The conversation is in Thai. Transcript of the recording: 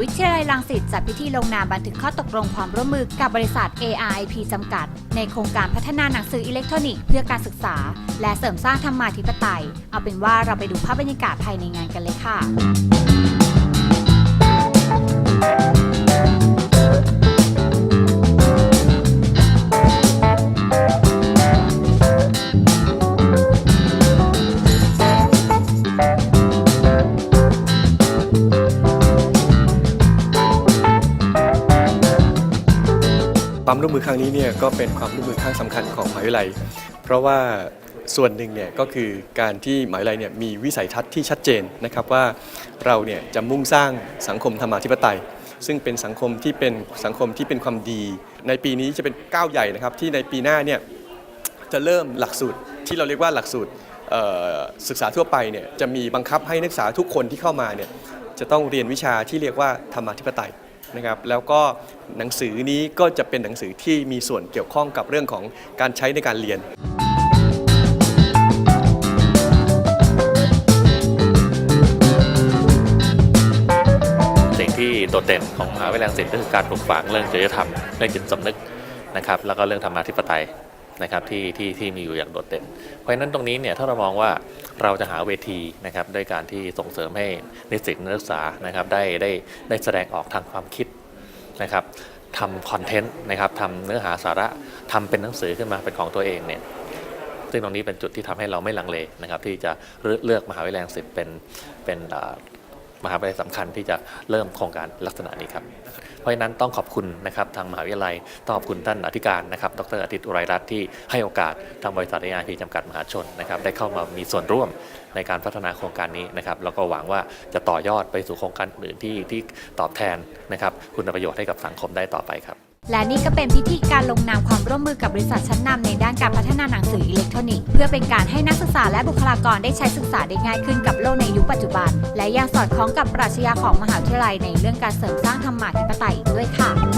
วิทยาลัยรังสิตจัดพิธีลงนามบันทึกข้อตกลงความร่วมมือกับบริษัท ARIP จำกัด ในโครงการพัฒนาหนังสืออิเล็กทรอนิกส์เพื่อการศึกษา และเสริมสร้างธรรมาธิปไตย เอาเป็นว่าเราไปดูภาพบรรยากาศภายในงานกันเลยค่ะ ความร่วมมือครั้งนี้เนี่ยก็เป็นความร่วมมือครั้งสำคัญของมหาวิทยาลัย เพราะว่าส่วนหนึ่งเนี่ยก็คือการที่หมหาวิทยาลัยเนี่ยมีวิสัยทัศน์ที่ชัดเจนนะครับว่าเราเนี่ยจะมุ่งสร้างสังคมธรรมาธิปไตย ซึ่งเป็นสังคมที่เป็นสังคมที่เป็นความดี ในปีนี้จะเป็นก้าวใหญ่นะครับที่ในปีหน้าเนี่ยจะเริ่มหลักสูตรที่เราเรียกว่าหลักสูตรศึกษาทั่วไปเนี่ยจะมีบังคับให้นักศึกษาทุกคนที่เข้ามาเนี่ยจะต้องเรียนวิชาที่เรียกว่าธรรมาธิปไตย นะครับแล้วก็หนังสือนี้ก็จะเป็นหนังสือที่มีส่วนเกี่ยวข้องกับเรื่องของการใช้ในการเรียนสิ่งที่โดดเด่นของมหาวิทยาลัยศิลป์ก็คือการปลูกฝังเรื่องจริยธรรมเรื่องจิตสำนึกนะครับแล้วก็เรื่องธรรมาธิปไตย นะครับที่ที่ที่มีอยู่อย่างโดดเด่น เพราะฉะนั้นตรงนี้เนี่ยถ้าเรามองว่าเราจะหาเวทีนะครับด้วยการที่ส่งเสริมให้นิสิตนักศึกษานะครับได้ได้ได้แสดงออกทางความคิดนะครับทำคอนเทนต์นะครับทำเนื้อหาสาระทำเป็นหนังสือขึ้นมาเป็นของตัวเองเนี่ยซึ่งตรงนี้เป็นจุดที่ทำให้เราไม่ลังเลนะครับที่จะเลือกมหาวิทยาลัยรังสิตเป็นเป็น มหาวิทยาลัยสำคัญที่จะเริ่มโครงการลักษณะนี้ครับเพราะฉะนั้นต้องขอบคุณนะครับทางมหาวิทยาลัยต้องขอบคุณท่านอธิการนะครับ ดรอาทิตย์อุไรรัตน์ที่ให้โอกาสทางบริษัทเอไอพีจำกัดมหาชนนะครับได้เข้ามามีส่วนร่วมในการพัฒนาโครงการนี้นะครับแล้วก็หวังว่าจะต่อยอดไปสู่โครงการอื่นที่ที่ตอบแทนนะครับคุณประโยชน์ให้กับสังคมได้ต่อไปครับ และนี่ก็เป็นพิธีการลงนามความร่วมมือกับบริษัทชั้นนำในด้านการพัฒนาหนังสืออิเล็กทรอนิกส์เพื่อเป็นการให้นักศึกษาและบุคลากรได้ใช้ศึกษาได้ง่ายขึ้นกับโลกในยุคปัจจุบัน และยังสอดคล้องกับปรัชญาของมหาวิทยาลัยในเรื่องการเสริมสร้างธรรมาธิปไตยด้วยค่ะ